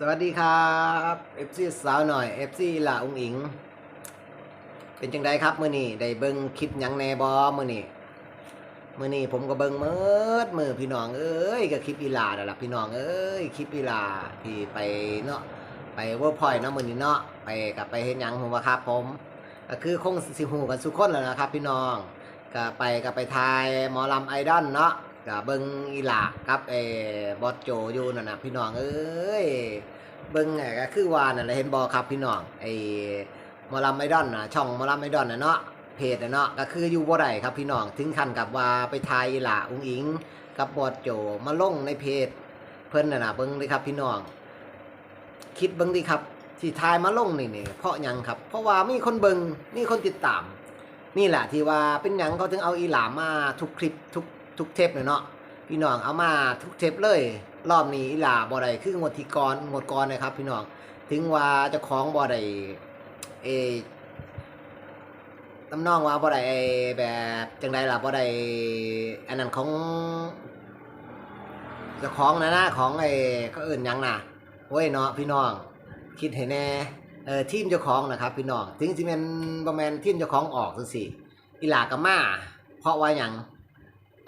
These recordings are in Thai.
สวัสดีครับเอฟซีสาวหน่อยเอฟซีละอุงอิง เป็นจังไดครับมือนี้ได้เบิ่งคลิปยังแนบ่มื้อนี้มื้อนี้ผมก็เบิ่งเมิดมือพี่น้องเอ้ยก็คลิปอีลานั่นล่ะพี่น้องเอ้ยคลิปอีลาที่ไปเนาะไปเวิร์พอยเนาะมือนี้เนาะไปกับไปเฮ็ดหยังผมว่าครับผมก็คือคงสิฮู้กันทุกคนแล้วนะครับ พี่น้องก็ไปก็ไปทายหมอลำไอดอลเนาะ ก็เบิ่งอีหลากับเออบอสโจอยู่นั่นนะพี่น้องเอ้ยเบิ่งไงก็คือว่านั่นแหละเห็นบอครับพี่น้องไอ้มอลำไอดอนนะช่องมอลำไอดอนนะเนาะเพจนะเนาะก็คืออยู่บ่ได้ครับพี่น้องถึงขั้นกับว่าไปทายอีหล่าอุ้งอิง กับบอดโจมาลงในเพจเพิ่นน่ะนะเบิ่งเลยครับพี่น้อง คิดเบิ่งดิครับที่ทายมาลงนี่นี่เพราะยังครับ เพราะว่ามีคนเบิ่งมีคนติดตาม นี่แหละที่ว่าเป็นยังเขาถึงเอาอีหลามาทุกคลิปทุก ทุกเทปเลยเนาะพี่น้องเอามาทุกเทปเลย รอบนี้หลาบ่ได้คืองวดที่ก่อนงดก่อนะครับ พี่น้องถึงว่าเจ้าของบ่ได้เอตำนองว่าบ่ได้แบบจังไดล่ะบ่ได้อันนั้นของเจ้าของนะนะของไอ้เขาเอื่นยังนะโอ้ยเนาะพี่น้อง คิดให้แน่เออทีมเจ้าของนะครับ พี่น้องถึงสิแม่นบ่แม่นทีมเจ้าของออกจังซี่อีหลาก็มา เพราะว่าหยัง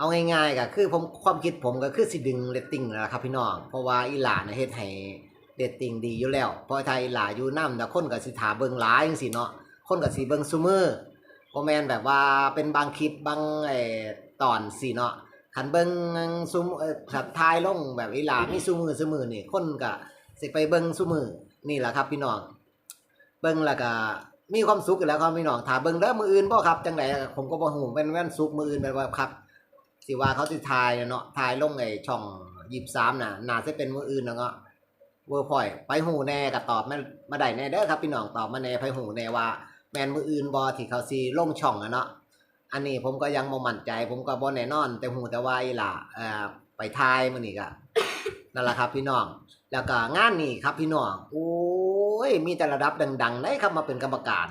เอาง่ายๆก็คือผมความคิดผมก็คือสิดึงเรตติ้งน่ะครับพี่น้องเพราะว่าอีหลานเฮ็ดให้เรตติ้งดีอยู่แล้วเพราะถ้าอีหลาอยู่นำแต่คนก็สิถาเบิ่งหลายจังซี่เนาะคนก็สิเบิ่งซุมื้อบ่แม่นแบบว่าเป็นบางคลิปบางไอ้ตอนสิเนาะคันเบิ่งซุมเอ่อถ้าทายลงแบบอีหลามีซุมื้อซุมื้อนี่คนก็สิไปเบิ่งซุมื้อนี่แหละครับพี่น้องเบิ่งแล้วก็มีความสุขอยู่แล้วครับพี่น้องถ้าเบิ่งเด้อมืออื่นบ่ครับจังไดผมก็บ่ฮู้เป็นวันศุกมืออื่นแบบว่าครับ สิว่าเขาสิทายเนาะทายลงไอ้ช่องยิบสามน่ะน่าจะเป็นมืออื่นแล้วก็เวอร์พอยไปหูแน่ก็ตอบมามาได้แน่เด้อครับพี่น้องตอบมาแน่ไปหูแน่ว่า แมนมืออื่นบอที่เขาซีลงช่องอะเนาะอันนี้ผมก็ยังบ่มั่นใจ ผมก็บ่แน่นอน แต่หูแต่ว่าอีหล่ะเอ่อไปทายมื้อนี้ก็นั่นแหละครับพี่น้อง แล้วก็งานนี้ครับพี่น้องโอ้ยมีแต่ระดับดังๆได้ครับมาเป็นกรรมการ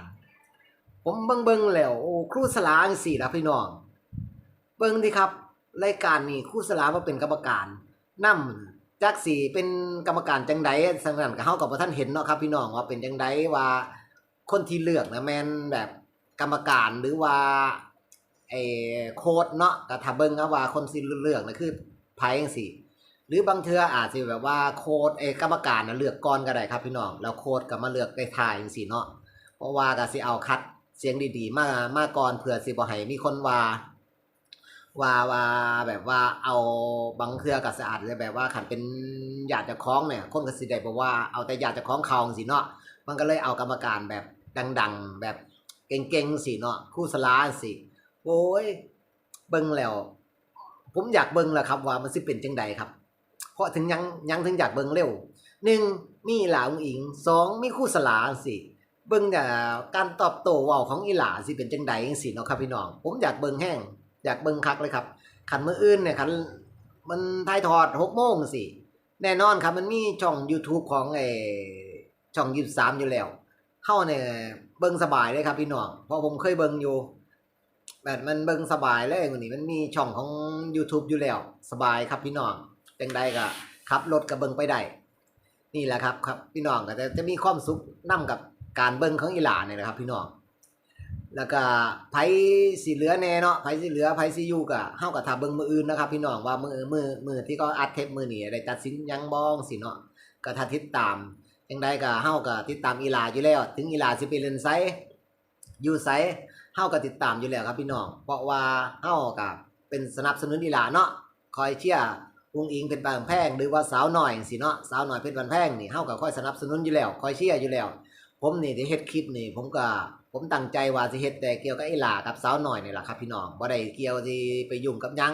ผมเบิ่งๆแล้วโอ้ครูสลาจังซี่ละพี่น้อง เบิ่งดิครับ รายการนี้ครู่สลามาเป็นกรรมการนํจักสีเป็นกรรมการจังใดสังนั้นก็เฮากับท่านเห็นเนาะครับพี่น้องว่าเป็นจังใดว่าคนที่เลือกนะแมนแบบกรรมการหรือว่าไอ้โค้ดเนาะก็ถ้าเบิ่งนะว่าคนสิเลือกนะคือไผจังซี่หรือบางเทืออาจสิแบบว่าโค้ดไอ้กรรมการนะเลือกก่อนก็ได้ครับพี่น้องแล้วโค้ดก็มาเลือกได้ทายจังซี่เนาะเพราะว่าก็สิเอาคัดเสียงดีๆ มามาก่อนเผื่อสิบ่ให้มีคนว่า ว่าว่าแบบว่าเอาบางเครือกับสะอาดเลยแบบว่าขันเป็นญาติเจะคล้องเนี่ยคนก็สิได้บอกว่าเอาแต่ญาติเจะคล้องเขาสิเนาะมันก็เลยเอากรรมการแบบดัง ๆ แบบเก่งๆสิเนาะคู่สลาสิโอ้ยเบิ่งแล้ว ผมอยากเบิ่งแหละครับว่ามันสิเป็นจังใดครับ เพราะถึงยังยังถึงอยากเบิ่งเร็วหนึ่งมีหลาองอิงสองมีคู่สลาสิเบิ่งแต่การตอบโต้ว้าของอีหลาสิเป็นจังใดจังซี่เนาะครับพี่น้อง ผมอยากเบิ่งแห้ง อยากเบิ่งคักเลยครับขันมืออื่นเนี่ยขันมันถ่ายทอดหกโมงสิแน่นอนครับมันมีช่อง YouTube ของไอช่องยี่สามอยู่แล้ว เข้าเนี่ยเบิ่งสบายเลยครับพี่น้องเพราะผมเคยเบิ่งอยู่ แบบมันเบิ่งสบายเลยวันนี้มันมีช่องของ YouTube อยู่แล้ว สบายครับพี่น้องจังใดก็ขับรถกับเบิ่งไปได้นี่แหละครับครับพี่น้องก็จะจะมีความสุขนํกับการเบิ่งของอีหลาเนี่ยนะครับ พี่น้อง แล้วก็ไผสิเหลือแน่เนาะไผสิเหลือไผสิอยู่ก็เฮาก็ถ้าเบิ่งมืออื่นนะครับ พี่น้องว่ามือมือมือที่เขาอัดเทปมือนี้ได้ตัดสินยังบ้องสิเนาะก็ถ้าติดตามจังไดก็เฮาก็ติดตามอีหลาอยู่แล้ว ถึงอีหลาสิไปเล่นไสอยู่ไสเฮาก็ติดตามอยู่แล้วครับพี่น้องเพราะว่าเฮาก็เป็นสนับสนุนอีหลาเนาะคอยเชียร์อุงอิงเป็นบางแพงหรือว่าสาวหน่อยสิเนาะสาวหน่อยเป็นบันแพงนี่เฮาก็คอยสนับสนุนอยู่แล้วคอยเชียร์อยู่แล้ว ผมนี่ที่เฮ็ดคลิปนี่ ผมก็ผมตั้งใจว่าสิเฮ็ดแต่เกี่ยวกับไอ้หลากับสาวหน่อยนี่แหละครับ พี่น้องบ่ได้เกี่ยวที่ไปยุ่งกับยัง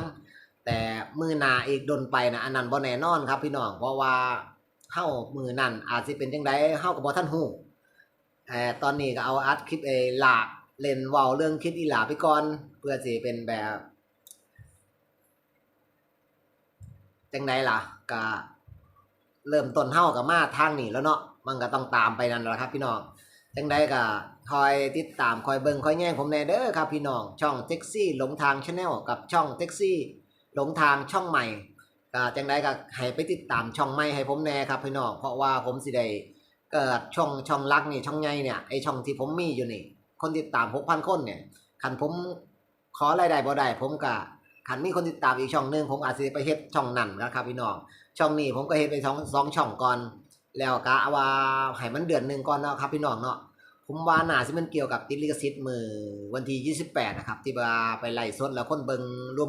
แต่มือหนาอีกดนไปนะอันนั้นบ่แน่นอนครับ พี่น้องเพราะว่าเฮามือนั่นอาจสิเป็นจังไดเฮาก็บ่ทันฮู้เอ่ตอนนี้ก็เอาอัดคลิปไอ้หลาเล่นเว้าเรื่องคลิปอีหลาไปก่อนเพื่อสิเป็นแบบจังไดล่ะก็เริ่มต้นเฮาก็มาทางนี้แล้วเนาะ มันก็ต้องตามไปนั่นแหละครับ พี่น้องจังใดก็คอยติดตามคอยเบิ่งคอยแย่งผมแน่เด้อครับพี่น้องช่องแท็กซี่หลงทางชาแนลกับช่องแท็กซี่หลงทางช่องใหม่ก็จังไดก็ให้ไปติดตามช่องใหม่ให้ผมแน่ครับพี่น้องเพราะว่าผมสิได้เกิดช่องช่องลักนี่ช่องใหญ่เนี่ยไอช่องที่ผมมีอยู่นี่ คนติดตาม6,000คนเนี่ยคันผมขอรายได้บ่ได้ผมก็คันมีคนติดตามอีกช่องหนึ่งผมอาจสิไปเฮ็ดช่องนั้นนะครับพี่น้องช่องนี้ผมก็เฮ็ดไปสองสองช่องก่อน แล้วก็ว่าให้มันเดือนหนึ่งก่อนเนาะครับพี่น้องเนาะผมว่าน่าสิมันเกี่ยวกับติดลิขสิทธิ์มือวันที่28นะครับที่ว่าไปไล่สดแล้วคนเบิง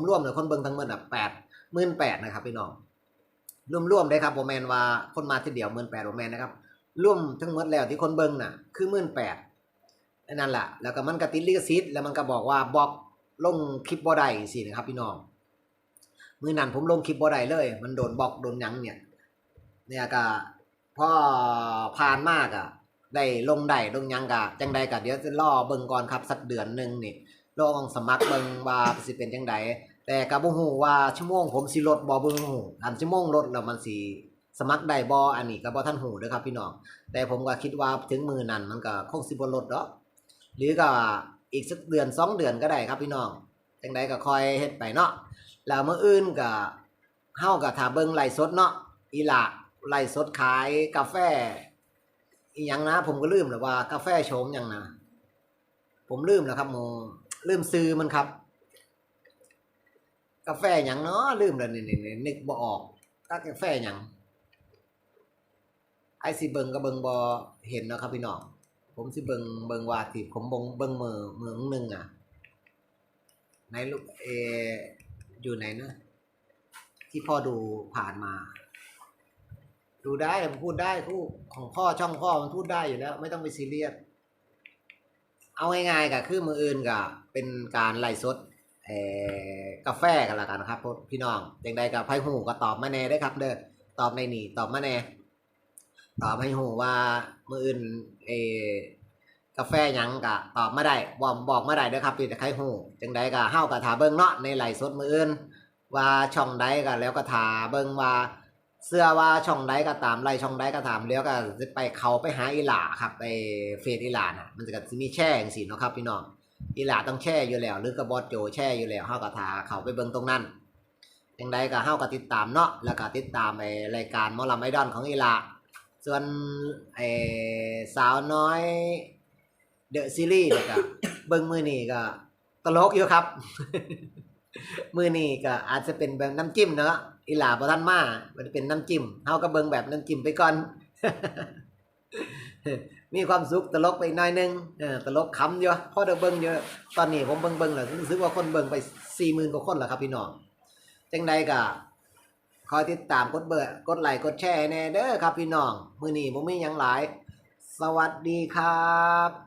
รวมๆแล้วคนเบิงทั้งหมดอะ8 18,000นแปดนะครับพี่น้องรวมๆได้ครับบ่แมนว่าคนมาทีเดียว18,000บ่แมนนะครับรวมทั้งหมดแล้วที่คนเบิงน่ะคือ18,000นั่นแหละแล้วก็มันก็ติดลิขสิทธิ์แล้วมันก็บอกว่าบล็อกลงคลิปบ่ได้สินะครับพี่น้องมือนั้นผมลงคลิปบ่ได้เลย มันโดนบล็อกโดนยังเนี่ยเนี่ยก็ พอผ่านมากอะได้ลงได้ลงยังกะจังใดกะเดี๋ยวจะรอเบิ่งก่อนครับสักเดือนหนึ่งนี่ลองสมัครเบิ่งว่าสิเป็นจังใดแต่ก็บ่ฮู้ว่าชั่วโมงผมสิลดบ่บ่ฮู้อันชั่วโมงลดแล้วมันสิสมัครได้บ่อันนี้ก็บ่ทันฮู้เด้อครับพี่น้องแต่ผมก็คิดว่าถึงมือนั้นมันก็คงสิบ่ลดดอกหรือก็อีกสักเดือนสองเดือนก็ได้ครับพี่น้องจังใดก็คอยเฮ็ดไปเนาะแล้วมื้ออื่นก็เฮาก็ถ้าเบิ่งไลฟ์สดเนาะอีหละ ไลฟ์สดขายกาแฟอีหยังนะ ผมก็ลืมแล้วว่ากาแฟโฉมหยังนะผมลืมแล้วครับโมลืมซื้อมันครับ กาแฟหยังเนาะลืมแล้วนี่นี่นึกบ่ออกกาแฟหยังไอสิเบิงก็เบิงบ่เห็นนะครับพี่น้องผมสิเบิงเบิงว่าทีผมบงเบิงมือมือหนึ่งอะในลูกเอออยู่ไหนนะที่พ่อดูผ่านมา ดูได้ผมพูดได้คู่ของพ่อช่องพ่อมันพูดได้อยู่แล้ว ไม่ต้องไปซีเรียสเอาง่ายๆก็คือมืออื่นก็เป็นการไล่สดกาแฟกันละกันครับพี่น้องอย่างใดกับไพ่หูก็ตอบมาแน่ได้ครับ เด้อตอบในนี่ตอบมาแน่ตอบให้หูว่ามืออื่นเอกาแฟยังก็ตอบมาได้บอกบอกมาได้เด้อครับพี่แต่ใครหูจังใดก็เฮากับถาเบิ่งเนาะในไล่สดมืออื่นว่าช่องใดก็แล้วก็ถาเบิ่งว่า เสื้อว่าช่องใดก็ตามไล่ช่องใดก็ตามแล้วก็จะไปเขาไปหาอีหลาครับไปเฟซอีหลาน่ะมันจะก็สิมีแช่จังซี่เนาะครับพี่น้องอีหลาต้องแช่อยู่แล้ว หรือกับบอสโจแช่อยู่แล้วเฮาก็ทาเขาไปเบิ่งตรงนั้นอย่างใดก็เฮาก็ติดตามเนาะแล้วก็ติดตามไอรายการมอลำไอดอลของอีหลาส่วนไอสาวน้อยเดอะซีรีส์เนี่ยก็เบิ่งมือนี้ก็ตลกอยู่ครับ มือนี้ก็อาจจะเป็นแบบน้ำจิ้มเนาะอีหลาบ่ทันมามันเป็นน้ำจิ้มเฮาก็เบิ่งแบบน้ำจิ้มไปก่อน มีความสุขตลกไปหน่อยนึงเออตลกขำอยู่พอได้เบิ่งเยอะตอนนี้ผมเบิ่งเบิ่งแล้วรู้สึกว่าคนเบิ่งไป40,000กว่าคนแล้วครับพี่น้องจังใดก็คอยติดตามกดเบอร์กดไลค์กดแชร์แน่เด้อครับพี่น้อง มือนี้บ่มีหยังหลาย สวัสดีครับ